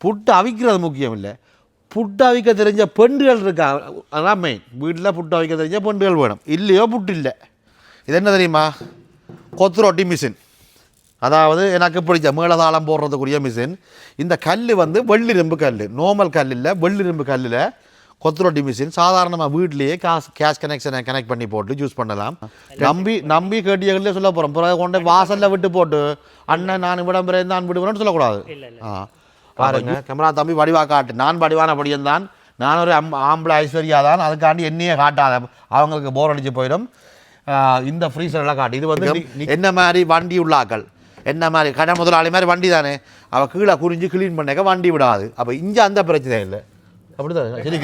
புட்டு அவிக்கிறது முக்கியம் இல்லை புட்டு அவிக்க தெரிஞ்ச பெண்டுகள் இருக்கா? அதான் மெயின் வீட்டில் புட்டு அவிக்க தெரிஞ்ச பெண்டுகள் வேணும். இல்லையோ புட்டு இல்லை. இது என்ன தெரியுமா? கொத்து ரொட்டி மிஷின் அதாவது எனக்கு பிடிச்ச மேளதாளம் போடுறதுக்குரிய மிஷின் இந்த கல் வந்து வெள்ளிரும்பு கல் நார்மல் கல் இல்லை வெள்ளிரும்பு கல்லில் கொத்து ரொட்டி மிஷின் சாதாரணமாக வீட்லேயே கேஸ் கேஸ் கனெக்ஷனை கனெக்ட் பண்ணி போட்டு யூஸ் பண்ணலாம். நம்பி நம்பி கேட்டியர்களே சொல்ல போகிறோம் பிறகு கொண்டு வாசலில் விட்டு போட்டு அண்ணன் நான் விடம்புறேன் நான் விடுவேன்னு சொல்லக்கூடாது. ஆ. பாருங்க கேமரா தம்பி வடிவா காட்டு. நான் வடிவான படியன் தான். நான் ஒரு அம் ஆம்பளை ஐஸ்வர்யா தான். அதுக்காண்டி என்னையே காட்டாத. அவங்களுக்கு போர் அடிச்சு போயிடும். இந்த ஃப்ரீசர் எல்லாம் காட்டு. இது வந்து என்ன மாதிரி வண்டி உள்ளாக்கள்? என்ன மாதிரி கடை முதலாளி மாதிரி வண்டி தானே? அவ கீழே குறிஞ்சு க்ளீன் பண்ணக்க வண்டி விடாது. அப்போ இங்கே அந்த பிரச்சனை இல்லை. அப்படிதான் சரி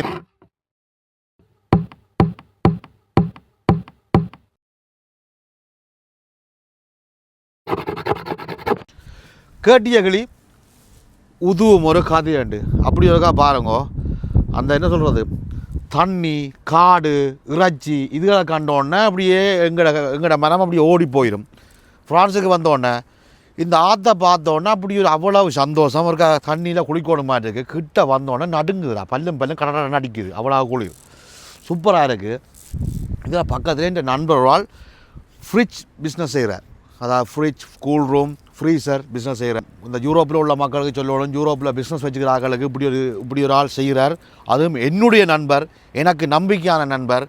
கேட்டிய கிளி உதுவும் ஒரு கதையாண்டு அப்படி இருக்கா பாருங்க. அந்த என்ன சொல்கிறது தண்ணி காடு இறைச்சி இதுகளை கண்டோடனே அப்படியே எங்களோட எங்கட மனம் அப்படியே ஓடி போயிடும் ஃப்ரான்ஸுக்கு வந்தோடனே இந்த ஆற்றை பார்த்தோன்னே அப்படி ஒரு அவ்வளவு சந்தோஷம். ஒரு தண்ணியில் குளிக்கணும் மாதிரி இருக்குது கிட்ட வந்தோடனே நடுங்குதுடா. பல்லும் பல்லும் கடற்கரை நடிக்குது. அவ்வளோ குளிர் சூப்பராக இருக்குது இதில் பக்கத்துலேயே இந்த நண்பர்களால் ஃப்ரிட்ஜ் பிஸ்னஸ் செய்கிறார் அதாவது fridge cool room freezer business செய்கிறேன் இந்த யூரோப்பில் உள்ள மக்களுக்கு சொல்லணும். யூரோப்பில் பிஸ்னஸ் வச்சுக்கிற ஆக்களுக்கு இப்படி ஒரு இப்படி ஒரு ஆள் செய்கிறார். அதுவும் என்னுடைய நண்பர் எனக்கு நம்பிக்கையான நண்பர்.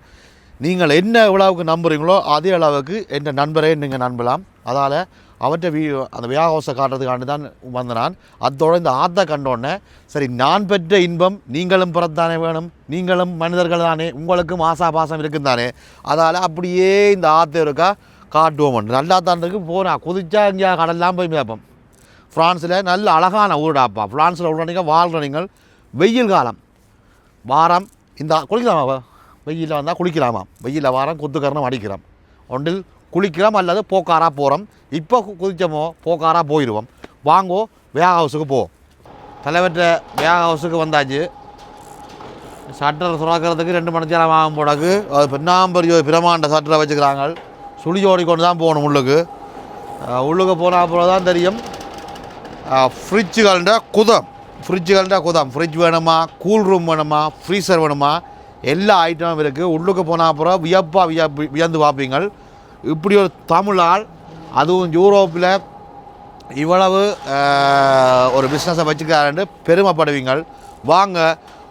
நீங்கள் என்ன எவ்வளவுக்கு நம்புகிறீங்களோ அதே அளவுக்கு என் நண்பரே நீங்கள் நம்பலாம். அதால் அவற்றை வீ அந்த வியாகோசை காட்டுறதுக்காண்டி தான் வந்த நான். அதோட இந்த ஆத்தை கண்டோடனே சரி நான் பெற்ற இன்பம் நீங்களும் பிறத்தானே வேணும். நீங்களும் மனிதர்கள் தானே உங்களுக்கும் ஆசா பாசம் இருக்குந்தானே. அதால் அப்படியே இந்த ஆத்தை இருக்கா. காட்டுவோம் நல்லா தான் இருக்கு போனா குதிச்சா இங்கே கடல்லாம் போய் மேப்போம் ஃப்ரான்ஸில் நல்ல அழகான ஊருடாப்பா. ஃப்ரான்ஸில் உடனே வாழ்கிற நீங்கள் வெயில் காலம். வாரம் இந்த குளிக்கலாமா வெயிலில் வந்தால் குளிக்கலாமா? வெயிலில் வாரம் குத்துக்கரணம் அடிக்கிறோம். ஒன்றில் குளிக்கிறோம் அல்லது போக்காராக போகிறோம் இப்போ கு- குதிச்சோமோ போக்காராக போயிடுவோம் வாங்கோ வேக ஹவுஸுக்கு போ. தலைவர்கிட்ட வேக ஹவுஸுக்கு வந்தாச்சு. சட்டரை சுரக்கிறதுக்கு ரெண்டு மணி நேரம் ஆகும் போடக்கு அது பெண்ணாம்பரியோ பிரமாண்ட சட்டரை வச்சுக்கிறாங்க. சுழி கொண்டு தான் போகணும் உள்ளுக்கு உள்ளுக்கு போனால் அப்புறம் தான் தெரியும் ஃப்ரிட்ஜுகள்ட குதம். ஃப்ரிட்ஜுகள்ட குதம். ஃப்ரிட்ஜ் வேணுமா? கூல் ரூம் வேணுமா? ஃப்ரீசர் வேணுமா? எல்லா ஐட்டமும் இருக்குது உள்ளுக்கு போனால் அப்புறம் வியப்பாக வியப்பு வியந்து பார்ப்பீங்கள். இப்படி ஒரு தமிழால் அதுவும் யூரோப்பில் இவ்வளவு ஒரு பிஸ்னஸை வச்சுக்கிறாருன்னு பெருமைப்படுவீங்கள். வாங்க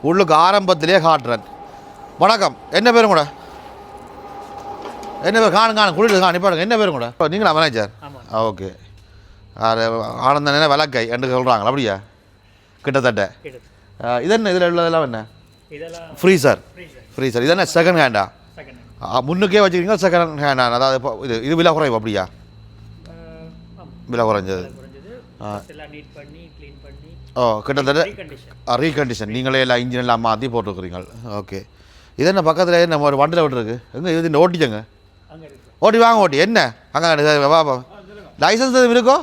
உள்ளுக்கு ஆரம்பத்திலே காட்டுறேன். வணக்கம். என்ன பேரும் கூட என்ன பேர்? காணும் காணும். குளிர் காணும். பாருங்க என்ன பேரும் கூட? நீங்களா மேனேஜர் ஆ ஓகே ஆனந்தன் என்ன? விளக்கை என்று சொல்கிறாங்களா அப்படியா? கிட்டத்தட்ட. இது என்ன இதில் உள்ளதெல்லாம் என்ன? ஃப்ரீசர் ஃப்ரீசர் இது என்ன செகண்ட் ஹேண்டா முன்னுக்கே வச்சுக்கிறீங்க செகண்ட் ஹேண்டா அதாவது இப்போ இது இது விலை குறைவு அப்படியா? விலை குறைஞ்சது. ஓ கிட்டத்தட்ட ரீகண்டிஷன் நீங்களே எல்லாம் இன்ஜின் எல்லாம் மாற்றி போட்டுருக்குறீங்க. ஓகே. இது என்ன பக்கத்தில் என்ன ஒரு வண்டியில் விட்டுருக்கு? எங்கே இது ஓட்டிச்சங்க ஓட்டி வாங்க ஓட்டி. என்ன? அங்கே வா லைசன்ஸ் எதுவும் இருக்கோ?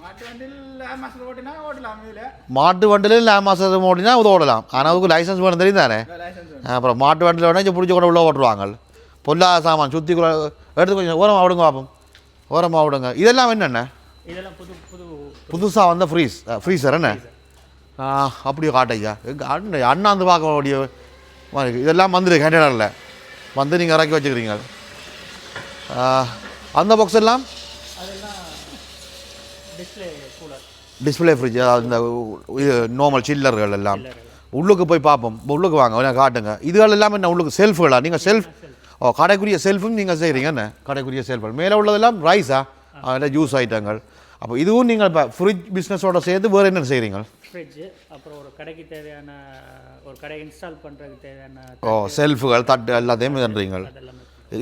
மாட்டு வண்டியில் மாசத்தில் ஓட்டினா ஓட்டலாம் இதில். மாட்டு வண்டியில் லே மாதம் ஓட்டினா இது ஓடலாம். ஆனால் அதுக்கு லைசன்ஸ் வேணும் தெரியும் தானே? அப்புறம் மாட்டு வண்டியில் வேணா இங்கே பிடிச்சி கூட உள்ள ஓட்டுருவாங்க பொல்லாத சாமான் சுற்றி கூட எடுத்து கொஞ்சம் ஓரமாக விடுங்க பார்ப்போம் ஓரமாக விடுங்க. இதெல்லாம் என்னென்ன? புதுசாக வந்த ஃப்ரீஸ் ஃப்ரீசர் என்ன? ஆ அப்படியே காட்டையா அண்ணன் அண்ணாந்து பார்க்க வேண்டிய. இதெல்லாம் வந்துருக்கு ஹேண்டரில் வந்து நீங்கள் இறக்கி வச்சுக்கிறீங்க. அந்த பாக்ஸ் எல்லாம்? டிஸ்ப்ளே ஃப்ரிட்ஜ் அதாவது இந்த இது நார்மல் சில்லர்கள் எல்லாம். உள்ளுக்கு போய் பார்ப்போம். உள்ளுக்கு வாங்க காட்டுங்க. இதுகள் எல்லாமே என்ன உள்ளுக்கு செல்ஃபுகளா நீங்கள் செல்ஃப் ஓ கடைக்குரிய செல்ஃபும் நீங்கள் செய்கிறீங்க என்ன? கடைக்குரிய செல்ஃபுகள் மேலே உள்ளதெல்லாம் ரைஸா அதில் ஜூஸ் ஐட்டங்கள் அப்போ இதுவும் நீங்கள் இப்போ ஃப்ரிட்ஜ் பிஸ்னஸோட சேர்த்து வேறு என்ன செய்கிறீங்க ஃப்ரிட்ஜு அப்புறம் ஒரு கடைக்கு தேவையான ஒரு கடை இன்ஸ்டால் பண்ணுறதுக்கு தேவையான ஓ செல்ஃபுகள் தட்டு எல்லாத்தையும் பண்ணுறீங்க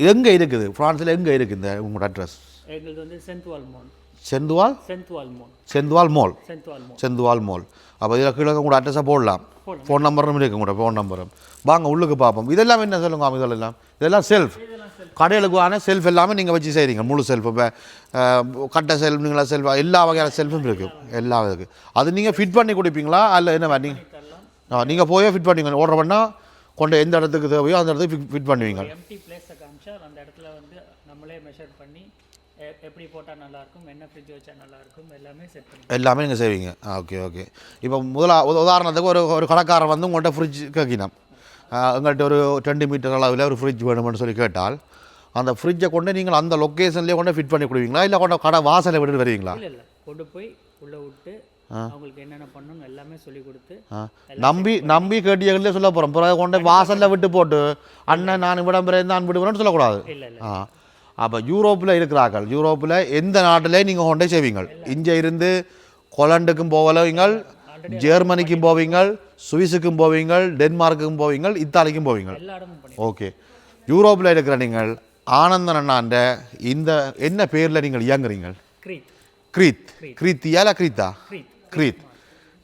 எங்கே இருக்குது? ஃப்ரான்ஸில் எங்கே இருக்குது இந்த உங்களோட அட்ரஸ் வந்து மோல் செந்துவால் சென்த்வால் மோல் செந்துவால் மால் செந்துவால் மால் அப்போ இதில் கீழே உங்களோட அட்ரஸை போடலாம். ஃபோன் நம்பரும் இருக்கு உங்களோட ஃபோன் நம்பரும் வாங்க உள்ளுக்கு பார்ப்போம். இதெல்லாம் என்ன சொல்லுங்க இதெல்லாம்? இதெல்லாம் செல்ஃப் வாங்க செல்ஃப் எல்லாமே நீங்கள் வச்சு செய்கிறீங்க முழு செல்ஃப் இப்போ கட்டை செல்ஃப் நீங்களா செல்ஃப் எல்லா வகையான செல்ஃபும் இருக்குது எல்லா இருக்குது அது நீங்கள் ஃபிட் பண்ணி கொடுப்பீங்களா? அல்ல என்ன நீங்கள் நீங்கள் போயே ஃபிட் பண்ணுவீங்க ஆர்டர் பண்ணால் கொண்டு எந்த இடத்துக்கு தேவையோ அந்த இடத்துக்கு ஃபிட் பண்ணுவீங்க. காமிச்சா அந்த இடத்துல வந்து நம்மளே மெஷர் பண்ணி எப்படி போட்டால் நல்லாயிருக்கும் என்ன ஃப்ரிட்ஜ் வச்சா நல்லாயிருக்கும் எல்லாமே செட் பண்ணி எல்லாமே நீங்கள் செய்வீங்க. ஆ ஓகே ஓகே இப்போ முதலா உத- உதாரணத்துக்கு ஒரு ஒரு கடைக்காரன் வந்து உங்கள்கிட்ட ஃப்ரிட்ஜ் கேட்கினான். எங்கள்கிட்ட ஒரு ரெண்டு மீட்டர் அளவில் ஒரு ஃப்ரிட்ஜ் வேணும்னு சொல்லி கேட்டால் அந்த ஃப்ரிட்ஜை கொண்டு நீங்கள் அந்த லொக்கேஷன்லேயே கொண்டு ஃபிட் பண்ணி கொடுவீங்களா இல்லை கொண்டு கடை வாசலை விட்டு வருவீங்களா? இல்லை இல்லை. கொண்டு போய் உள்ளே விட்டு அவங்களுக்கு என்னென்ன பண்ணணும் எல்லாமே சொல்லி கொடுத்து நம்பி நம்பி கேட்டியங்களே சொல்ல போகிறோம் பிறகு கொண்டு வாசலில் விட்டு போட்டு அண்ணன் நான் விடம்புறேன் நான் விடுவேன்னு சொல்லக்கூடாது. ஆ. அப்போ யூரோப்பில் இருக்கிறார்கள். யூரோப்பில் எந்த நாட்டிலே நீங்கள் கொண்டே செய்வீங்க இங்கே இருந்து கொலண்டுக்கும் போவீங்கள் ஜெர்மனிக்கும் போவீங்கள் சுவிஸுக்கும் போவீங்கள் டென்மார்க்குக்கும் போவீங்கள் இத்தாலிக்கும் போவீங்க எல்லா இடமும் பண்ணி ஓகே. யூரோப்பில் இருக்கிற நீங்கள் ஆனந்தன் அண்ணாண்ட இந்த என்ன பேரில் நீங்கள் இயங்குறீங்க க்ரீத். க்ரீத். க்ரீத்தியா இல்லை க்ரீத்தா? க்ரீத்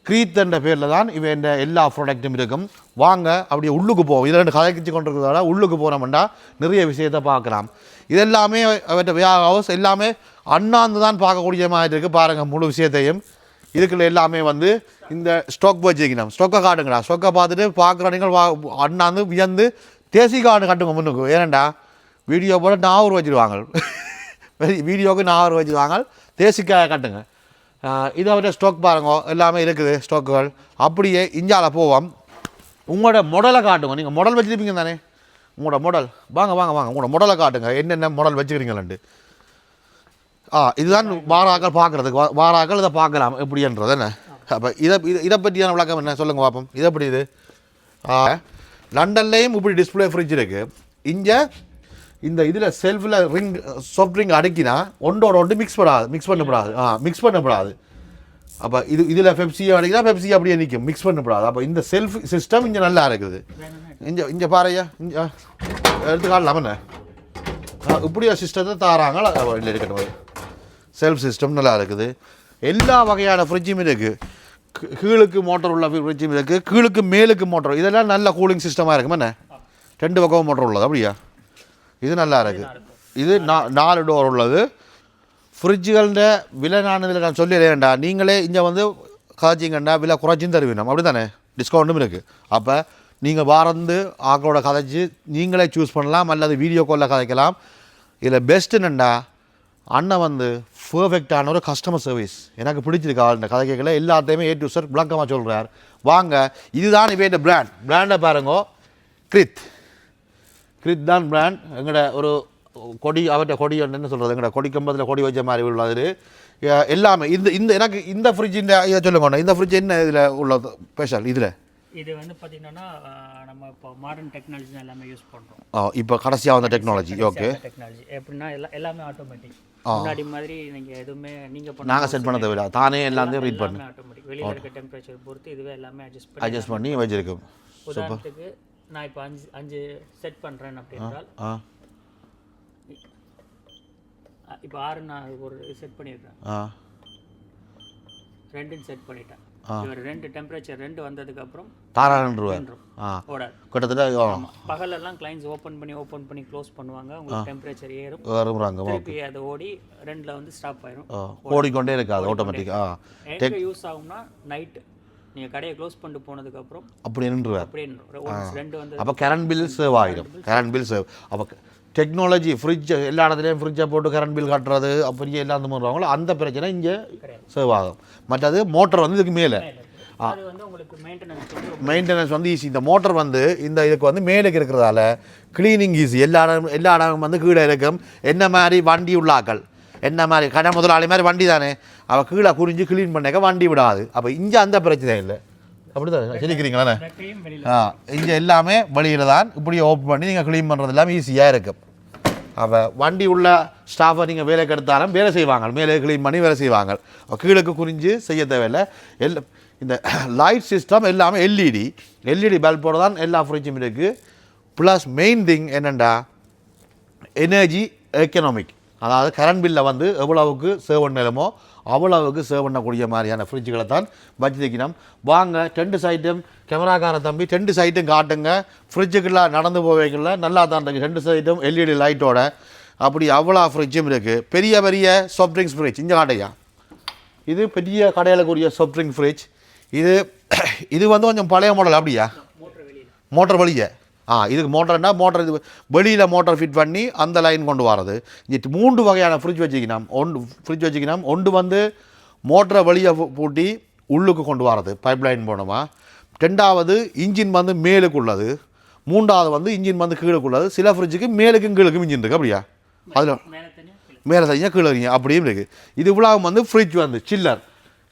க்ரீத் என்ற பேரில் தான் இவன் எல்லா ப்ராடக்ட்டும் இருக்கும். வாங்க அப்படியே உள்ளுக்கு போவோம் இதில் ரெண்டு கதைக்கிச்சு கொண்டிருக்கிறதோட உள்ளுக்கு போனோம்னா நிறைய விஷயத்தை பார்க்கலாம். இதெல்லாமே அவற்றை ஹவுஸ் எல்லாமே அண்ணாந்து தான் பார்க்கக்கூடிய மாதிரி இருக்குது பாருங்கள் முழு விஷயத்தையும். இதுக்குள்ள எல்லாமே வந்து இந்த ஸ்டோக் வச்சுக்கணும் ஸ்டொக்கை காட்டுங்கடா. ஸ்டொக்கை பார்த்துட்டு பார்க்குற நீங்கள் வா அண்ணாந்து வியந்து தேசி கார்டு கட்டுங்க முன்னுக்கு. ஏனண்டா? வீடியோ போட நாவூர் வச்சுருவாங்க. வீடியோவுக்கு நாவூர் வச்சுருவாங்க. தேசிக்காய் கட்டுங்க. இதை விட ஸ்டாக் பாருங்க எல்லாமே இருக்குது ஸ்டாக்குகள் அப்படியே இஞ்சால போவோம். உங்களோட மாடலை காட்டுங்க. நீங்கள் மாடல் வச்சுருப்பீங்க தானே? உங்களோட மாடல் வாங்க வாங்க வாங்க. உங்களோட மாடலை காட்டுங்க. என்னென்ன மாடல் வச்சுக்கிறீங்களேன்ட்டு ஆ இதுதான் வாராக்கள் பார்க்குறதுக்கு. வாராக்கள் இதை பார்க்கலாம். எப்படின்றது என்ன? அப்போ இதை இதை இதை பற்றியான விளக்கம் என்ன? சொல்லுங்கள் பார்ப்போம். இதை எப்படி இது? லண்டன்லேயும் இப்படி டிஸ்பிளே ஃப்ரிட்ஜ் இருக்குது இங்கே இந்த இதில் செல்ஃபில் ரிங் சாஃப்ட் ட்ரிங்க் அடக்கினா ஒன்றோட ஒன்று மிக்ஸ் பண்ணாது மிக்ஸ் பண்ணப்படாது. ஆ மிக்ஸ் பண்ணப்படாது. அப்போ இது இதில் பெப்சியை அடிக்கிறா பெப்சி அப்படியே நிற்கும் மிக்ஸ் பண்ணப்படாது. அப்போ இந்த செல்ஃப் சிஸ்டம் இங்கே நல்லா இருக்குது. இங்கே இங்கே பாறையா இங்கே. எடுத்து காட்டலாமண்ண என்ன சிஸ்டத்தை தாராங்க இல்லை இருக்கட்டும் செல்ஃப் சிஸ்டம் நல்லா இருக்குது. எல்லா வகையான ஃப்ரிட்ஜும் இருக்குது கீழுக்கு மோட்டர் உள்ள ஃப்ரிட்ஜும் இருக்குது கீழுக்கு மேலுக்கு மோட்டர் இதெல்லாம் நல்ல கூலிங் சிஸ்டமாக இருக்குமாண்ணே ரெண்டு பக்கம் மோட்டர் உள்ளது அப்படியா? இது நல்லா இருக்குது இது நா நாலு டோர் உள்ளது. ஃப்ரிட்ஜுகள விலை நான் இதில் நான் சொல்லிடுறேன்டா நீங்களே இங்கே வந்து காய்ச்சிங்கண்டா விலை குறைச்சும் தருவீங்க அப்படி தானே டிஸ்கவுண்ட்டும் இருக்குது அப்போ நீங்கள் வாரந்து ஆக்களோட கதைச்சி நீங்களே சூஸ் பண்ணலாம் அல்லது வீடியோ காலில் கதைக்கலாம். இதில் பெஸ்ட் என்னண்டா? அண்ணன் வந்து பர்ஃபெக்டான ஒரு கஸ்டமர் சர்வீஸ் எனக்கு பிடிச்சிருக்கு ஆளுண்ட கதை கேட்கல. எல்லாத்தையுமே ஏ டு சார் விளக்கமாக சொல்கிறார் வாங்க இதுதான் இவன் பிராண்ட் பிராண்டை பாருங்க. கிரித். கிரித் தான் பிராண்ட். எங்களோட ஒரு கொடி அவர்கிட்ட கொடி என்ன சொல்கிறது எங்களோட கொடி கம்பத்தில் கொடி வச்ச மாதிரி உள்ளது எல்லாமே. இந்த இந்த எனக்கு இந்த ஃப்ரிட்ஜ் இந்த இதை சொல்லுங்க இந்த ஃப்ரிட்ஜ் என்ன இதில் உள்ளது ஸ்பெஷல் இதில்? இது வந்து பார்த்தீங்கன்னா நம்ம இப்போ மாடர்ன் டெக்னாலஜி எல்லாமே யூஸ் பண்ணுறோம் இப்போ கடைசியாக வந்த டெக்னாலஜி ஓகே டெக்னாலஜி எப்படின்னா எல்லா எல்லாமே ஆட்டோமேட்டிக் முன்னாடி மாதிரி நீங்கள் எதுவுமே நீங்கள் நாங்கள் செட் பண்ண தேவையில்ல தானே எல்லாத்தையும் ரீட் பண்ணு. ஆட்டோமேட்டிக் வெளியில் இருக்க டெம்பரேச்சர் பொறுத்து இதுவே எல்லாமே அட்ஜஸ்ட் பண்ணி அட்ஜஸ்ட் பண்ணி வச்சிருக்கோம். உதாரணத்துக்கு நான் இப்போ அஞ்சு அஞ்சு செட் பண்ணுறேன் அப்படின்றால் இப்போ ஆறு நான் ஒரு செட் பண்ணிடுறேன். ஆ. ரெண்டுன்னு செட் பண்ணிட்டேன். இவர் ரெண்டு டெம்பரேச்சர் ரெண்டு வந்ததுக்கு அப்புறம் கிட்டத்தட்ட பகலெல்லாம் கிளைண்ட்ஸ் ஓப்பன் பண்ணி ஓப்பன் பண்ணி க்ளோஸ் பண்ணுவாங்க. உங்களுக்கு டெம்பரேச்சர் ஏறும். வரும்றாங்க திருப்பி அது ஓடி ரெண்டில் வந்து ஸ்டாப் ஆயிரும். ஓடிக்கொண்டே இருக்காது ஆட்டோமேட்டிக் ஆ. எங்கே யூஸ் ஆகும்னா நைட்டு நீங்கள் கடையை க்ளோஸ் பண்ணிட்டு போனதுக்கப்புறம் அப்படி ரெண்டு வந்து அப்போ கரண்ட் பில் சேவ் ஆகிடும் கரண்ட் பில் சேவ் அப்போ டெக்னாலஜி ஃப்ரிட்ஜ் எல்லா இடத்துலையும் ஃப்ரிட்ஜை போட்டு கரண்ட் பில் கட்டுறது அப்படியே எல்லாம் அந்த மாதிரி அந்த பிரச்சனை இங்கே சேவ் ஆகும். மற்றது மோட்டர் வந்து இதுக்கு மேலே. மெயின்டெனன்ஸ் வந்து ஈஸி இந்த மோட்டர் வந்து இந்த இதுக்கு வந்து மேலுக்கு இருக்கிறதால க்ளீனிங் ஈஸி எல்லா இடம் எல்லா இடம் வந்து கீழே இருக்கும். என்ன மாதிரி வண்டி உள்ளாக்கள் என்ன மாதிரி கடை முதலாளி மாதிரி வண்டி தானே? அவள் கீழே குறிஞ்சு க்ளீன் பண்ணாக்க வண்டி விடாது. அப்போ இங்கே அந்த பிரச்சனை இல்லை. அப்படி தான் சொல்லிக்கிறீங்களே ரெக்கையும் வெளியில் ஆ இங்கே எல்லாமே வெளியில் தான். இப்படி ஓப்பன் பண்ணி நீங்கள் க்ளீன் பண்ணுறது எல்லாமே ஈஸியாக இருக்கும் அப்போ வண்டி உள்ள ஸ்டாஃபை நீங்கள் வேலைக்கு எடுத்தாலும் வேலை செய்வாங்க. மேலே க்ளீன் பண்ணி வேலை செய்வாங்க. கீழுக்கு குறிஞ்சு செய்ய தேவையில்லை. எல் இந்த லைட் சிஸ்டம் எல்லாமே எல்இடி எல்இடி பல்போடு தான் எல்லா ஃப்ரிட்ஜும் இருக்குது ப்ளஸ் மெயின் திங் என்னென்னா எனர்ஜி எக்கனாமிக் அதாவது கரண்ட் பில்லை வந்து எவ்வளவுக்கு சேவ் பண்ணலுமோ அவ்வளவுக்கு சேவ் பண்ணக்கூடிய மாதிரியான ஃப்ரிட்ஜுகளை தான் வச்சிருக்கணும் வாங்க டென்ட் சைட்டும் கேமராக்கார தம்பி டென்ட் சைட்டும் காட்டுங்க. ஃப்ரிட்ஜுக்குள்ள நடந்து போவைக்குள்ள நல்லா தான் இருக்குது டென்ட் சைட்டும் எல்இடி லைட்டோட அப்படி அவ்வளோ ஃப்ரிட்ஜும் இருக்குது பெரிய பெரிய சாஃப்ட் ட்ரிங்க்ஸ் ஃப்ரிட்ஜ் இங்கே காட்டையா இது பெரிய கடையிலக்குரிய சாஃப்ட் ட்ரிங்க் ஃப்ரிட்ஜ் இது இது வந்து கொஞ்சம் பழைய மாடல் அப்படியா? மோட்டர் வழிய ஆ இதுக்கு மோட்டர்னா மோட்டர் இது வெளியில் மோட்டர் ஃபிட் பண்ணி அந்த லைன் கொண்டு வரது இங்கே மூன்று வகையான ஃப்ரிட்ஜ் வச்சுக்கணும் ஒன்று ஃப்ரிட்ஜ் வச்சுக்கணும் ஒன்று வந்து மோட்டரை வெளியே பூட்டி உள்ளுக்கு கொண்டு வரது பைப் லைன் போனோமா ரெண்டாவது இன்ஜின் வந்து மேலுக்கு உள்ளது. மூன்றாவது வந்து இன்ஜின் வந்து கீழுக்கு உள்ளது. சில ஃப்ரிட்ஜுக்கு மேலுக்கும் கீழுக்கும் இன்ஜின் இருக்குது அப்படியா? அதில் மேலே தனியாக கீழே வரீங்க அப்படியும் இருக்குது இது இவ்வளோ வந்து ஃப்ரிட்ஜ் வந்து சில்லர்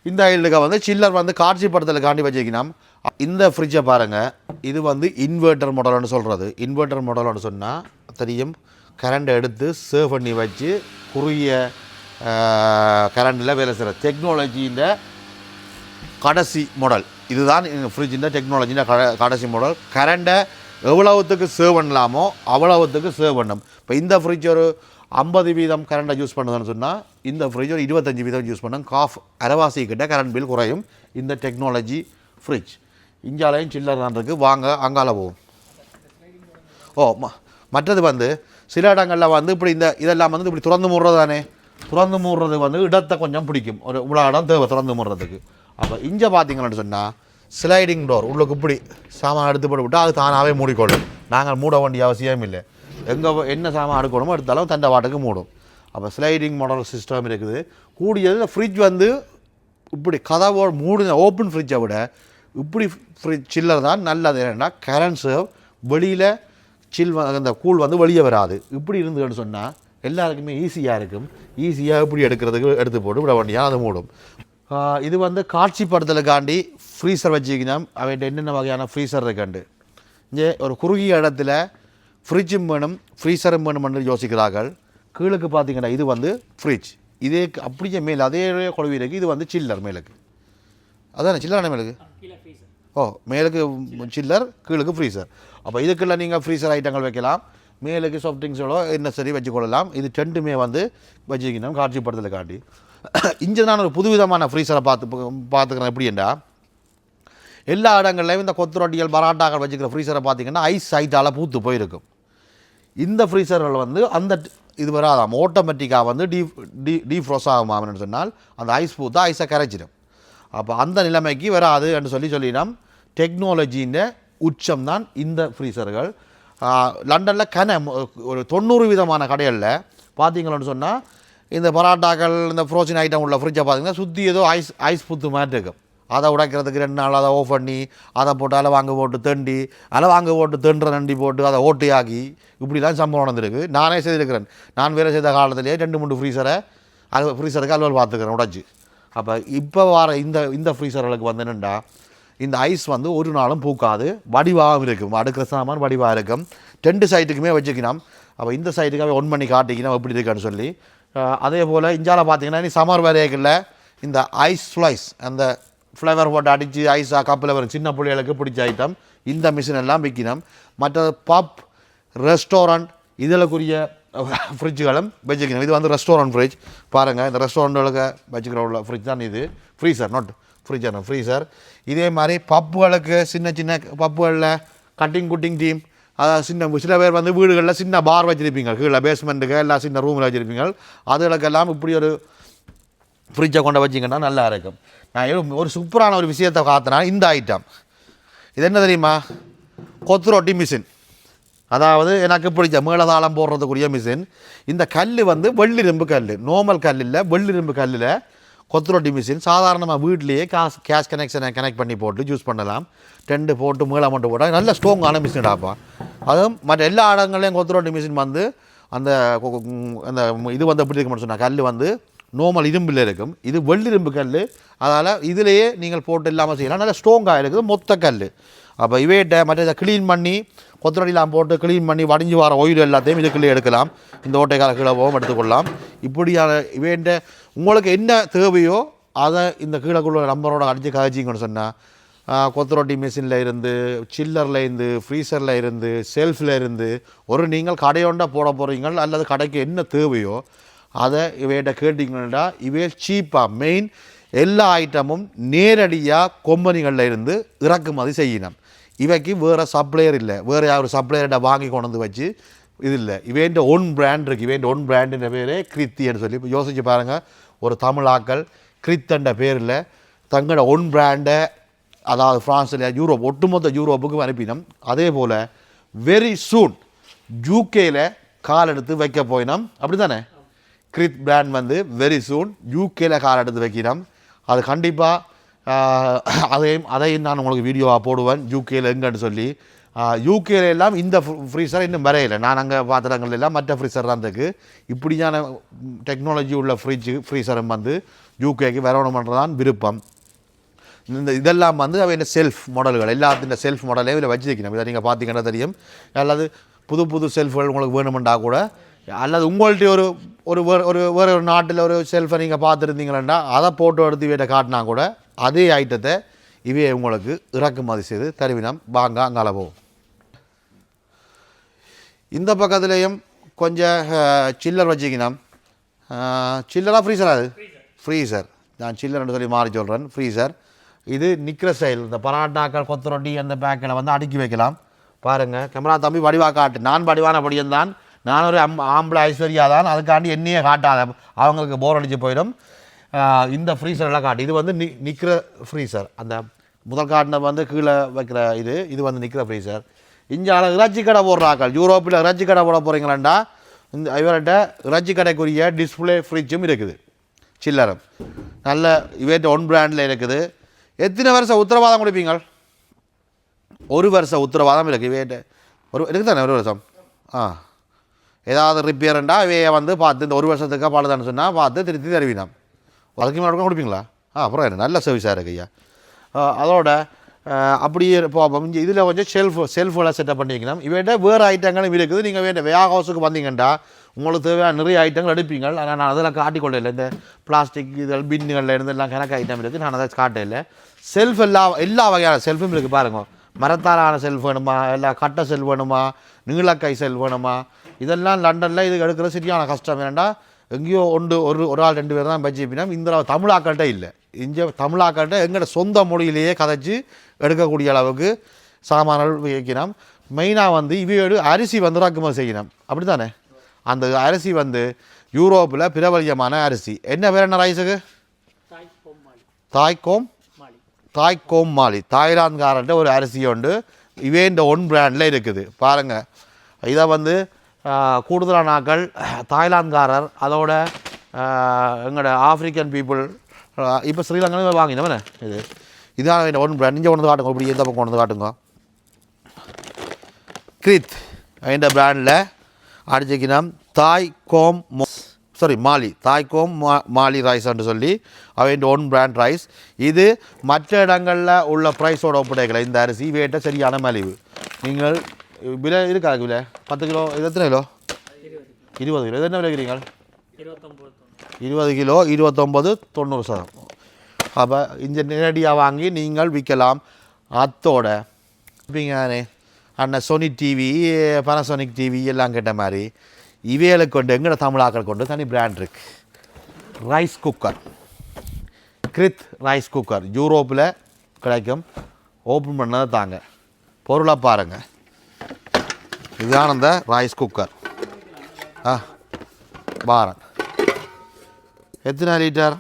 இந்த ஐலுக்கு வந்து சில்லர் வந்து காட்சி படத்தில் காண்டி வச்சுக்கணும் இந்த ஃப்ரிட்ஜை பாருங்கள் இது வந்து இன்வெர்ட்டர் மாடல்னு சொல்கிறது இன்வெர்ட்டர் மாடல்னு சொன்னால் தெரியும் கரண்ட்டை எடுத்து சேவ் பண்ணி வச்சு குறுகிய கரண்டில் வேலை செய்கிற டெக்னாலஜியின் கடைசி மாடல் இதுதான் ஃப்ரிட்ஜின் டெக்னாலஜியின் கடைசி மாடல் கரண்ட்டை எவ்வளவுத்துக்கு சேவ் பண்ணலாமோ அவ்வளவுத்துக்கு சேவ் பண்ணும். இப்போ இந்த ஃப்ரிட்ஜ் ஒரு ஐம்பது வீதம் கரண்டை யூஸ் பண்ணுதுன்னு சொன்னால் இந்த ஃப்ரிட்ஜ் ஒரு இருபத்தஞ்சி வீதம் யூஸ் பண்ணும். காஃப் அரைவாசி கிட்ட கரண்ட் பில் குறையும். இந்த டெக்னாலஜி ஃப்ரிட்ஜ் இஞ்சாலையும் சில்லறான் இருக்குது வாங்க அங்கால போவோம். ஓ ம- மற்றது வந்து சில இடங்களில் வந்து இப்படி இந்த இதெல்லாம் வந்து இப்படி திறந்து மூடுறது தானே? திறந்து மூடுறது வந்து இடத்தை கொஞ்சம் பிடிக்கும். ஒரு இவ்வளோ இடம் தேவை திறந்து மூடுறதுக்கு. அப்போ இங்கே பார்த்தீங்கன்னு சொன்னால் ஸ்லைடிங் டோர் உள்ளுக்கு இப்படி சாமான் எடுத்து போட்டு விட்டால் அது தானாகவே மூடிக்கொள்ளும். நாங்கள் மூட வேண்டிய அவசியம் இல்லை. எங்கே என்ன சாமான் எடுக்கணுமோ எடுத்தாலும் தண்டை வாட்டுக்கு மூடும். அப்போ ஸ்லைடிங் மாடல் சிஸ்டம் இருக்குது. கூடியது ஃப்ரிட்ஜ் வந்து இப்படி கதவோடு மூடின ஓப்பன் ஃப்ரிட்ஜை விட இப்படி ஃப்ரிட்ஜ் சில்லர் தான் நல்லது. என்னென்னா கரண்ட் சர்வ் வெளியில் சில் அந்த கூழ் வந்து வெளியே வராது. இப்படி இருந்ததுன்னு சொன்னால் எல்லாருக்குமே ஈஸியாக இருக்கும். ஈஸியாக இப்படி எடுக்கிறதுக்கு எடுத்து போட்டு விட வேண்டியா அது மூடும். இது வந்து காட்சிப்படுத்தலுக்காண்டி ஃப்ரீசர் வச்சுக்கணும் அவன்கிட்ட என்னென்ன வகையான ஃப்ரீசர் இருக்காண்டு இங்கே ஒரு குறுகிய இடத்துல ஃப்ரிட்ஜும் வேணும் ஃப்ரீசரும் வேணும்னு யோசிக்கிறார்கள். கீழுக்கு பார்த்தீங்கன்னா இது வந்து ஃப்ரிட்ஜ் இதே அப்படியே மேல் அதே குழவி இருக்குது இது வந்து சில்லர் மேலுக்கு. அதானே சில்லர் மேலுக்கு? ஓ மேலுக்கு சில்லர் கீழுக்கு ஃப்ரீசர் அப்போ இதுக்குள்ள நீங்கள் ஃப்ரீசர் ஐட்டங்கள் வைக்கலாம். மேலுக்கு சாஃப்ட் ட்ரிங்க்ஸோட என்ன சரி வச்சுக்கொள்ளலாம். இது ரெண்டுமே வந்து வச்சுக்கணும் காட்சிப்படுத்தலுக்காண்டி. இங்கே நான் ஒரு புதுவிதமான ஃப்ரீசரை பார்த்து பார்த்துக்கிறேன். எப்படின்னா எல்லா இடங்கள்லையும் இந்த கொத்துரொட்டிகள் பராட்டாக்கள் வச்சுக்கிற ஃப்ரீசரை பார்த்தீங்கன்னா ஐஸ் சைட்டால் பூத்து போயிருக்கும். இந்த ஃப்ரீசர்கள் வந்து அந்த இது வராதாம். ஆட்டோமேட்டிக்காக வந்து டீ டீ டீஃப்ரோஸ் ஆகுமாம்னு சொன்னால் அந்த ஐஸ் பூத்தா ஐஸை கரைச்சிடும் அப்போ அந்த நிலைமைக்கு வராது என்று சொல்லி சொல்லினோம். டெக்னாலஜியின் உச்சம் தான் இந்த ஃப்ரீசர்கள் லண்டனில் கன ஒரு தொண்ணூறு விதமான கடைகளில் பார்த்தீங்களோன்னு சொன்னால் இந்த பராட்டாக்கள் இந்த ஃப்ரோசன் ஐட்டம் உள்ள ஃப்ரிட்ஜை பார்த்தீங்கன்னா சுற்றி ஏதோ ஐஸ் ஐஸ் புத்து மாதிரி இருக்கும். அதை உடைக்கிறதுக்கு ரெண்டு நாள் அதை ஓஃப் பண்ணி அதை போட்டு அலை வாங்க போட்டு தண்டி அலை வாங்க போட்டு தண்டுற நண்டி போட்டு அதை ஓட்டையாக்கி இப்படிலாம் சம்பவம் நடந்திருக்கு. நானே செய்திருக்கிறேன். நான் வேலை செய்த காலத்திலேயே ரெண்டு மூணு ஃப்ரீசரை அது ஃப்ரீசருக்கு அலுவல் பார்த்துக்கிறேன் உடச்சி. அப்போ இப்போ வர இந்த இந்த ஃப்ரீசர்களுக்கு வந்து என்னென்னா இந்த ஐஸ் வந்து ஒரு நாளும் பூக்காது. வடிவாகவும் இருக்கும். அடுக்கிற சாமான் வடிவாக இருக்கும். ரெண்டு சைட்டுக்குமே வச்சுக்கணும். அப்போ இந்த சைட்டுக்காக ஒன் பண்ணி காட்டிக்கணும். எப்படி இருக்குன்னு சொல்லி. அதே போல் இஞ்சால பார்த்தீங்கன்னா நீ சம்மர் வேலைகளில் இந்த ஐஸ் ஸ்லைஸ் அந்த ஃப்ளேவர் போட்டு அடித்து ஐஸாக கப்பில் வரும். சின்ன பிள்ளைகளுக்கு பிடிச்ச ஐட்டம் இந்த மிஷின் எல்லாம் விற்கணும் மற்ற பப் ரெஸ்டாரண்ட் இதில்க்குரிய ஃப்ரிட்ஜுகளும் வச்சுக்கணும் இது வந்து ரெஸ்டாரண்ட் ஃப்ரிட்ஜ் பாருங்கள் இந்த ரெஸ்டாரண்ட்டுகளுக்கு வச்சுக்கிற உள்ள ஃப்ரிட்ஜ் தான் இது. ஃப்ரீசர் நாட் ஃப்ரிட்ஜர் ஃப்ரீசர் இதே மாதிரி பப்புகளுக்கு சின்ன சின்ன பப்புகளில் கட்டிங் குட்டிங் டீம் அதாவது சின்ன சில பேர் வந்து வீடுகளில் சின்ன பார் வச்சுருப்பீங்க. கீழே பேஸ்மெண்ட்டுக்கு எல்லா சின்ன ரூமில் வச்சுருப்பீங்க. அதுகளுக்கெல்லாம் இப்படி ஒரு ஃப்ரிட்ஜை கொண்டு வச்சிங்கன்னா நல்லா இருக்கும். நான் ஒரு சூப்பரான ஒரு விஷயத்தை காத்தினா இந்த ஐட்டம் இது என்ன தெரியுமா? கொத்து ரொட்டி மிஷின் அதாவது எனக்கு பிடிச்ச மேலதாளம் போடுறதுக்குரிய மிஷின் இந்த கல் வந்து வெள்ளிரும்பு கல் நோமல் கல் இல்லை வெள்ளிரும்பு கல்லில் கொத்துரொட்டி மிஷின் சாதாரணமாக வீட்லேயே காசு கேஷ் கனெக்ஷனை கனெக்ட் பண்ணி போட்டு யூஸ் பண்ணலாம். டெண்டு போட்டு மேலே மட்டும் போட்டால் நல்ல ஸ்ட்ராங்கான மிஷின்டாப்பா அதுவும் மற்ற எல்லா இடங்கள்லையும் கொத்துரொட்டி மிஷின் வந்து அந்த அந்த இது வந்து எப்படி இருக்கும்னு சொன்னால் கல் வந்து நோமல் இரும்பில் இருக்கும். இது வெள்ளிரும்பு கல் அதால் இதிலேயே நீங்கள் போட்டு இல்லாமல் செய்யலாம். நல்ல ஸ்ட்ராங்காக இருக்குது. மொத்த கல் அப்போ இவையிட்ட மற்ற இதை க்ளீன் பண்ணி கொத்தரடிலாம் போட்டு க்ளீன் பண்ணி வடிஞ்சு வர oil எல்லாத்தையும் இதுக்குள்ளே எடுக்கலாம். இந்த ஓட்டைக்கால கீழவும் எடுத்துக்கொள்ளலாம். இப்படியான இவைண்ட உங்களுக்கு என்ன தேவையோ அதை இந்த கீழக்குள்ள நம்பரோட அடித்து கதைச்சிங்கன்னு சொன்னால் கொத்தரொட்டி மிஷினில் இருந்து சில்லரில் இருந்து ஃப்ரீசரில் இருந்து செல்ஃபில் இருந்து ஒரு நீங்கள் கடையோண்டா போட போகிறீங்க அல்லது கடைக்கு என்ன தேவையோ அதை இவையிட்ட கேட்டிங்கன்னா இவே சீப்பாக மெயின் எல்லா ஐட்டமும் நேரடியாக கொம்பனிகளில் இருந்து இறக்குமதி செய்யணும். இவைக்கு வேறு சப்ளையர் இல்லை. வேறு யார் சப்ளையர்கிட்ட வாங்கி கொண்டு வந்து வச்சு இது இல்லை. இவேண்ட ஒன் பிராண்ட் இருக்குது இவேண்ட ஒன் பிராண்டுன்ற பேரே கிரித்தின்னு சொல்லி. இப்போ யோசிச்சு பாருங்கள் ஒரு தமிழ் ஆக்கள் கிரித்தன்ற பேரில் தங்களோட ஒன் பிராண்டை அதாவது ஃப்ரான்ஸில் யூரோப் ஒட்டுமொத்த யூரோப்புக்கும் அனுப்பினோம். அதே போல் வெரி சூன் யூகேயில் கால் எடுத்து வைக்க போயினோம். அப்படி தானே கிரித் பிராண்ட் வந்து வெரி சூன் யூகேயில் கால் எடுத்து வைக்கிறோம் அது கண்டிப்பாக அதையும் அதையும் நான் உங்களுக்கு வீடியோவாக போடுவேன் யூகேயில் எங்கன்னு சொல்லி. யூகேல எல்லாம் இந்த ஃப்ரீசர் இன்னும் வரையில. நான் அங்கே பாத்திரங்கள் எல்லாம் மற்ற ஃப்ரீசர் தான் இருக்குது இப்படியான டெக்னாலஜி உள்ள ஃப்ரிட்ஜு ஃப்ரீசரும் வந்து யூகேக்கு வரணுமன்றதான் விருப்பம். இந்த இதெல்லாம் வந்து அவை செல்ஃப் மாடல்கள் எல்லாத்தின் செல்ஃப் மாடலே இதில் வச்சிருக்கணும். இதை நீங்கள் பார்த்தீங்கன்னா தெரியும். அல்லது புது புது செல்ஃப்கள் உங்களுக்கு வேணுமெண்டா கூட அல்லது உங்கள்கிட்ட ஒரு ஒரு வேறு ஒரு வேறு ஒரு நாட்டில் ஒரு செல்ஃபை நீங்கள் பார்த்துருந்தீங்களா அதை ஃபோட்டோ எடுத்து வீட்டை காட்டினா கூட அதே ஐட்டத்தை இவையை உங்களுக்கு இறக்குமதி செய்து தருவினம். வாங்க அங்கால போவோம் இந்த பக்கத்துலேயும் கொஞ்சம் சில்லர் வச்சுக்கணும். சில்லரா ஃப்ரீசரா அது? ஃப்ரீசர் நான் சில்லர்னு சொல்லி மாறி சொல்கிறேன் ஃப்ரீசர் இது நிற்கிற ஸ்டைல் இந்த பராட்டாக்கள் கொத்தரொட்டி அந்த பேக்கில் வந்து அடுக்கி வைக்கலாம். பாருங்கள் கேமரா தம்பி வடிவா காட்டு. நான் வடிவான படியம் தான் நான் ஒரு அம் ஆம்பளை ஐஸ்வர்யா தான். அதுக்காண்டி என்னையே காட்டாத. அவங்களுக்கு போர் அடிச்சு போயிடும். இந்த ஃப்ரீசர் எல்லாம் காட்டு. இது வந்து நி நிற்கிற ஃப்ரீசர் அந்த முதல் காட்டின வந்து கீழே வைக்கிற இது இது வந்து நிற்கிற ஃப்ரீசர் இஞ்சால இறைச்சி கடை போடுறாக்கள். யூரோப்பில் இறைச்சி கடை போட போகிறீங்களாண்டா இந்த இவர்கிட்ட இறைச்சி கடைக்குரிய டிஸ்பிளே ஃப்ரிட்ஜும் இருக்குது. சில்லறம் நல்ல இவர்கிட்ட ஒன் பிராண்டில் இருக்குது. எத்தனை வருஷம் உத்தரவாதம் கொடுப்பீங்க ஒரு வருஷம் உத்தரவாதம் இருக்குது இவர்கிட்ட. ஒரு இருக்குது தானே ஒரு வருஷம்? ஆ. ஏதாவது ரிப்பேருண்டா இவைய வந்து பார்த்து இந்த ஒரு வருஷத்துக்கு பாடுதான்னு சொன்னால் பார்த்து திருத்தி தருவினாம் வழக்கமாக மேலே கொடுப்பீங்களா? ஆ அப்புறம் என்ன? நல்ல சர்வீஸாக இருக்கு ஐயா. அதோட அப்படியே பார்ப்போம் இங்கே இதில் கொஞ்சம் செல்ஃப் செல்ஃபெல்லாம் செட்டப் பண்ணிக்கணும். இவையிட்ட வேறு ஐட்டங்களும் இருக்குது. நீங்கள் வேண்ட வேக ஹவுஸுக்கு வந்தீங்கண்டா உங்களுக்கு தேவையான நிறைய ஐட்டங்கள் எடுப்பீங்க. ஆனால் நான் அதெல்லாம் காட்டிக்கொள்ள இல்லை. இந்த பிளாஸ்டிக் இதில் பின்னுகளில் இருந்து எல்லாம் கணக்கு ஐட்டம் இருக்குது நான் அதை காட்ட இல்லை செல்ஃப் எல்லா எல்லா வகையான செல்ஃபும் இருக்குது பாருங்கள் மரத்தாலான செல்ஃப் வேணுமா? இல்லை கட்டை செல் வேணுமா? நீளக்கை செல் வேணுமா? இதெல்லாம் லண்டனில் இது எடுக்கிற சரியான கஷ்டம் ஏன்னா எங்கேயோ ஒன்று ஒரு ஒரு ஆள் ரெண்டு பேர் தான் வச்சுப்பினா இந்த தமிழாக்கள்கிட்ட இல்லை. இங்கே தமிழாக்கள்கிட்ட எங்களோட சொந்த மொழியிலேயே கதைச்சி எடுக்கக்கூடிய அளவுக்கு சாமான்கள் வைக்கணும் மெயினாக வந்து இவையோடு அரிசி வந்து இறக்குமதி செய்யணும் அப்படி தானே அந்த அரிசி வந்து யூரோப்பில் பிரபலியமான அரிசி. என்ன பேர் என்ன ரைஸுக்கு? தாய் தாய்கோம் மாலி. தாய்லாந்துக்காரன்ட்ட ஒரு அரிசி உண்டு. இவே இந்த ஒன் பிராண்டில் இருக்குது. பாருங்கள் இதை வந்து கூடுதலான ஆக்கள் தாய்லாந்துக்காரர் அதோட எங்களோட ஆப்பிரிக்கன் பீப்புள் இப்போ ஸ்ரீலங்காவில் வாங்கினவனே இது. இதான் இந்த ஒன் பிராண்ட் இங்கே கொண்டு வந்து காட்டுங்க. இப்படி எந்த பக்கம் கொண்டு காட்டுங்க. கிரித் என்ற பிராண்டில் அடிச்சுக்கினோம் தாய் கோம் சாரி மாலி. தாய் கோம் மா மாலி ரைஸ்ன்னு சொல்லி அவன் ஓன் பிராண்ட் ரைஸ் இது மற்ற இடங்களில் உள்ள ப்ரைஸோட ஒப்படைக்கல. இந்த அரிசி வேட்டை சரியான மலிவு. நீங்கள் விலை இருக்கா விலை பத்து கிலோ இது எத்தனை கிலோ இருபது கிலோ இது என்ன விலை இருபத்தொம்போது இருபது கிலோ இருபத்தொம்பது தொண்ணூறு சதம் அப்போ இந்த நேரடியாக வாங்கி நீங்கள் விற்கலாம் அத்தோட இருப்பீங்க அண்ணன் சோனி டிவி பனசோனிக் டிவி எல்லாம் கேட்ட மாதிரி இவையில கொண்டு எங்கட தமிழாக்கள் கொண்டு தனி பிராண்ட் இருக்கு rice cooker Kirith rice cooker யூரோப்பில் கிடைக்கும் ஓப்பன் பண்ணதை தாங்க பொருளை பாருங்கள் இதுதான் அந்த ரைஸ் குக்கர் ஆ பாரன் எத்தனை லிட்டர்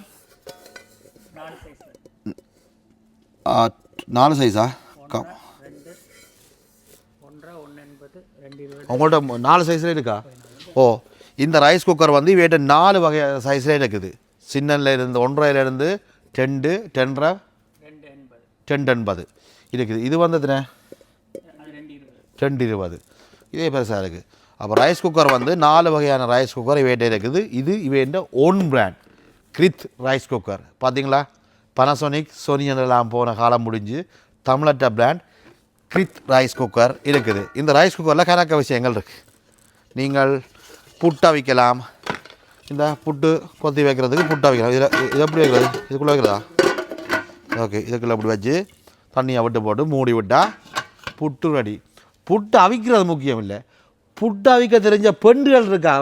நாலு சைஸா க ரெண்டு ஒன்றரை ஒன்று எண்பது ரெண்டு இருபது உங்கள்ட்ட ம- நாலு சைஸில் இருக்கா? ஓ இந்த ரைஸ் குக்கர் வந்து இவேட்ட நாலு வகை சைஸில் இருக்குது. சின்னல இருந்து ஒன்றரைல இருந்து டெண்டு எண்பது. டென் எண்பது. இருக்குது. இது வந்து எத்தனை? அது ரெண்டு இருபது. ரெண்டு இருபது. இதே பெருசாக இருக்குது அப்போ ரைஸ் குக்கர் வந்து நாலு வகையான ரைஸ் குக்கர் இவேட்ட இருக்குது. இது இவேண்ட own brand Kirith rice cooker பார்த்தீங்களா பனசோனிக் சோனியெல்லாம் போன காலம் முடிஞ்சு தமிழட்ட பிராண்ட் கிரித் ரைஸ் குக்கர் இருக்குது. இந்த ரைஸ் குக்கரில் கணக்க விஷயங்கள் இருக்குது நீங்கள் புட்டை வைக்கலாம். இந்த புட்டு கொத்தி வைக்கிறதுக்கு புட்டை வைக்கலாம். இதில் இது எப்படி வைக்கிறது? இதுக்குள்ளே வைக்கிறதா? ஓகே இதுக்குள்ளே அப்படி வச்சு தண்ணியை விட்டு போட்டு மூடி விட்டால் புட்டு ரெடி புட்டு அவிக்கிறது முக்கியம் இல்லை புட்டு அவிக்க தெரிஞ்ச பெண்டுகள் இருக்கா?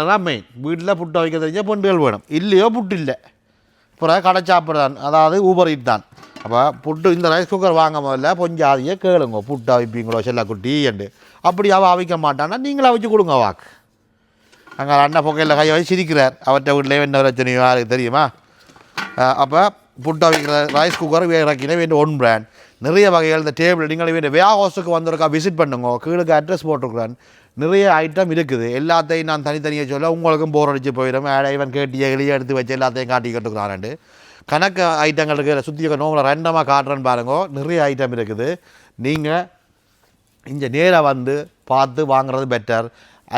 அதான் மெயின் வீட்டில் புட்டு அவிக்க தெரிஞ்ச பெண்டுகள் வேணும். இல்லையோ புட்டு இல்லை அப்புறம் கடை சாப்பிட்றான். அதாவது ஊபர் ஈட் தான். அப்போ புட்டு இந்த ரைஸ் குக்கர் வாங்க முதல்ல கொஞ்சம் பொஞ்சாதியே கேளுங்க. புட்டு அவிப்பீங்களோ செல்லக்குட்டி என்று. அப்படி அவள் அவிக்க மாட்டான்னா நீங்களும் அவிச்சு கொடுங்க வாக்கு. அங்கே அண்ணன் பொக்கையில் கையை வச்சு சிரிக்கிறார். அவர்கிட்ட வீட்டிலே என்ன பிரச்சனையோ யாருக்கு தெரியுமா? அப்போ புட்டு அவிக்கிற ரைஸ் குக்கர் இறக்கின வேண்டிய ஒன் பிராண்ட் நிறைய வகைகள் இந்த டேபிள் நீங்கள் இவன் வே ஹவுஸுக்கு வந்திருக்கா விசிட் பண்ணுங்க. கீழுக்கு அட்ரஸ் போட்டிருக்கிறேன் நிறைய ஐட்டம் இருக்குது. எல்லாத்தையும் நான் தனித்தனியாக சொல்ல உங்களுக்கும் போர் அடிச்சு போயிடும். இவன் கேட்டிய எளிய எடுத்து வச்சு எல்லாத்தையும் காட்டி கட்டுக்கிறான்ட்டு கணக்கு ஐட்டங்கள் இருக்குது. சுற்றி நோங்களை ரெண்டமாக காட்டுறேன்னு பாருங்க. நிறைய ஐட்டம் இருக்குது. நீங்கள் இங்கே நேராக வந்து பார்த்து வாங்குறது பெட்டர்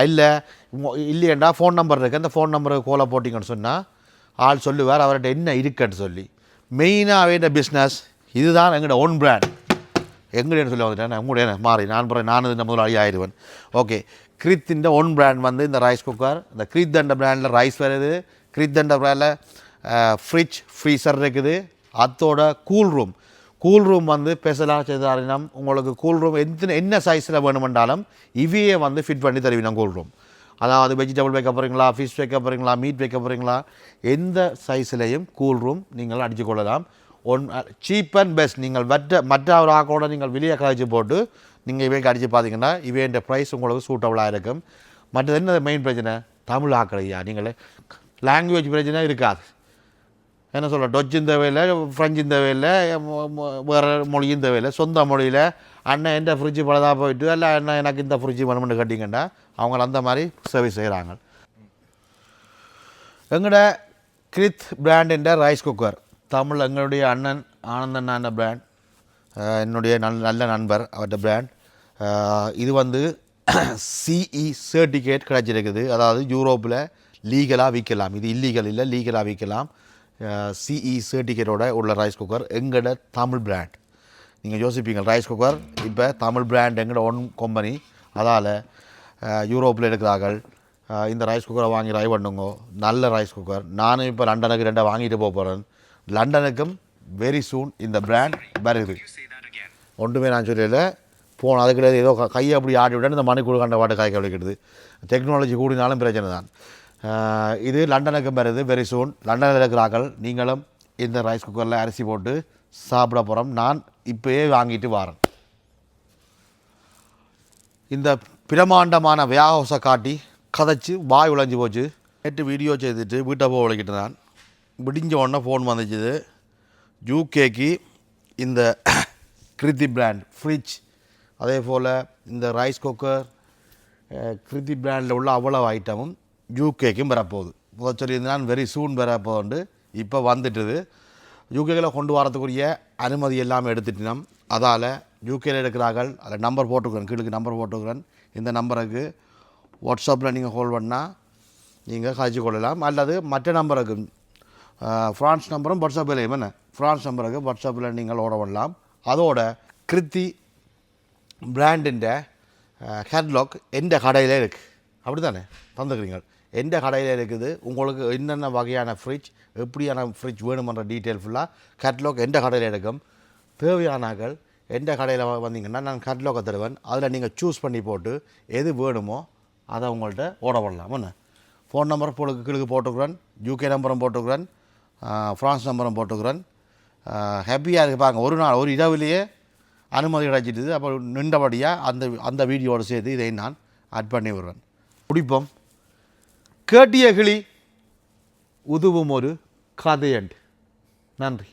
இல்லை இல்லையண்டா ஃபோன் நம்பர் இருக்குது அந்த ஃபோன் நம்பருக்கு கோலை போட்டிங்கன்னு சொன்னால் ஆள் சொல்லுவார். அவர்கிட்ட என்ன இருக்குன்னு சொல்லி. மெயினாக வேண்ட பிஸ்னஸ் இதுதான் எங்களோட ஓன் பிராண்ட் எங்களுடைய சொல்ல வந்துட்டேன் உங்களுடைய மாறி நான் பிறகு நான் இந்த முதலாளி ஆயிடுவேன். ஓகே கிரித்தின் ஓன் பிராண்ட் வந்து இந்த ரைஸ் குக்கர் இந்த கிரித் என்ற பிராண்டில் ரைஸ் வருது கிரித் என்ற பிராண்டில் ஃப்ரிட்ஜ் ஃப்ரீசர் இருக்குது. அதோட கூல் ரூம் கூல் ரூம் வந்து ஸ்பெஷலாக செய்தாரினம் உங்களுக்கு கூல் ரூம் எந்த என்ன சைஸில் வேணுமென்றாலும் இவையே வந்து ஃபிட் பண்ணி தருவினோம் கூல் ரூம் அதாவது வெஜிடபிள் வைக்க போகிறீங்களா ஃபிஷ் வைக்க போகிறீங்களா மீட் வைக்க போகிறீங்களா எந்த சைஸ்லேயும் கூல் ரூம் நீங்கள் அடித்து கொள்ளலாம். ஒன் சீப் அண்ட் பெஸ்ட் நீங்கள் மற்ற மற்ற ஒரு ஆக்கோட நீங்கள் வெளியே கழிச்சு போட்டு நீங்கள் இவைக்கு அடித்து பார்த்தீங்கன்னா இவையோட ப்ரைஸ் உங்களுக்கு சூட்டபுளாக இருக்கும். மற்றது என்ன மெயின் பிரச்சனை? தமிழ் ஆக்கலையா நீங்களே லாங்குவேஜ் பிரச்சனை இருக்காது. என்ன சொல்ல டொச் இந்த ஃப்ரெஞ்சும் ஃப்ரெஞ்சு இந்த மொ- வேறு மொழியும் தேவையில்லை. சொந்த மொழியில் அண்ணன் எந்த ஃப்ரிட்ஜு பழதாக போயிட்டு இல்லை அண்ணன் எனக்கு இந்த ஃப்ரிட்ஜு வேணும்னு கேட்டிங்கன்னா அவங்க அந்த மாதிரி சர்வீஸ் செய்கிறாங்க எங்களோட கிரித் பிராண்டின் ரைஸ் குக்கர் தமிழ் எங்களுடைய அண்ணன் ஆனந்தன் அண்ணன் பிராண்ட் என்னுடைய நல் நல்ல நண்பர் அவர்கிட்ட பிராண்ட் இது வந்து சிஇ சர்டிஃபிகேட் கிடைச்சிருக்குது அதாவது யூரோப்பில் லீகலாக விற்கலாம். இது இல்லீகல் இல்லை லீகலாக விற்கலாம். சிஇ சர்டிஃபிகேட்டோட உள்ள ரைஸ் குக்கர் எங்களோட தமிழ் பிராண்ட் நீங்கள் யோசிப்பீங்க ரைஸ் குக்கர் இப்போ தமிழ் பிராண்ட் எங்களோட ஒன் கம்பெனி அதால் யூரோப்பில் எடுக்கிறார்கள். இந்த ரைஸ் குக்கரை வாங்கி ட்ரை பண்ணுங்க. நல்ல ரைஸ் குக்கர் நானும் இப்போ லண்டனுக்கு ரெண்டை வாங்கிட்டு போக போகிறேன் லண்டனுக்கும் வெரி சூன் இந்த பிராண்ட் வருது. ஒன்றுமே நான் சொல்லலை. போன அது கிடையாது ஏதோ க- கையை அப்படி ஆடி விட இந்த மணிக்குழு கண்ட பாட்டு காய்க்க விளைக்கிடுது டெக்னாலஜி கூடினாலும் பிரச்சனை தான். இது லண்டனுக்கும் வருது வெரி சூன் லண்டனில் இருக்கிறார்கள் நீங்களும் இந்த ரைஸ் குக்கரில் அரிசி போட்டு சாப்பிட போகிறோம் நான் இப்போயே வாங்கிட்டு வரேன். இந்த பிரமாண்டமான வியாகோசை காட்டி கதைச்சி வாய் உழைஞ்சி போச்சு. நேற்று வீடியோ செய்துட்டு வீட்டை போக உழைக்கிட்டு நான் விடிஞ்ச உடனே ஃபோன் வந்துச்சுது. யூகேக்கு இந்த கிருதி பிராண்ட் ஃப்ரிட்ஜ் அதே போல் இந்த ரைஸ் குக்கர் கிருதி பிராண்டில் உள்ள அவ்வளோ ஐட்டமும் யூகேக்கும் வரப்போகுது. முதல் சொல்லியிருந்தான் வெரி சூன் வரப்போகுண்டு இப்போ வந்துட்டுது. யூகேயில் கொண்டு வரதுக்குரிய அனுமதி எல்லாமே எடுத்துட்டினோம். அதால் யூகேல இருக்கிறார்கள் அதில் நம்பர் போட்டுக்கிறேன். கீழுக்கு நம்பர் போட்டுக்கிறேன். இந்த நம்பருக்கு வாட்ஸ்அப்பில் நீங்கள் கால் பண்ணால் நீங்கள் கழிச்சு கொள்ளலாம். அல்லது மற்ற நம்பருக்கு ஃப்ரான்ஸ் நம்பரும் வாட்ஸ்அப்பில் என்ன? ஃப்ரான்ஸ் நம்பருக்கு வாட்ஸ்அப்பில் நீங்கள் ஓட பண்ணலாம். அதோட கிருத்தி பிராண்டின் ஹேட்லாக் எந்த கடையில் இருக்குது அப்படி தானே தந்துக்கிறீங்க. எந்த கடையில் இருக்குது? உங்களுக்கு என்னென்ன வகையான ஃப்ரிட்ஜ் எப்படியான ஃப்ரிட்ஜ் வேணுமன்ற டீட்டெயில் ஃபுல்லாக கேட்லாக் எந்த கடையில் எடுக்கும் தேவையானாக்கள் எந்த கடையில் வந்தீங்கன்னா நான் கேட்லாக்கை தருவேன். அதில் நீங்கள் சூஸ் பண்ணி போட்டு எது வேணுமோ அதை உங்கள்கிட்ட ஓட பண்ணலாம். என்ன? ஃபோன் நம்பர் போட்டு கீழே போட்டுக்கிறேன். யூகே நம்பரும் போட்டுக்கிறேன். ஃப்ரான்ஸ் நம்பரும் போட்டுக்கிறேன். ஹாப்பியாக இருக்கு பாருங்கள் ஒரு நாள் ஒரு இரவுலேயே அனுமதி கிடைச்சிட்டுது. அப்போ நின்றபடியாக அந்த அந்த வீடியோடு சேர்த்து இதை நான் ஆட் பண்ணி விடுறேன். பிடிப்போம் கேட்டிய கிளி உதுவும் ஒரு கதையண்டு. நன்றி.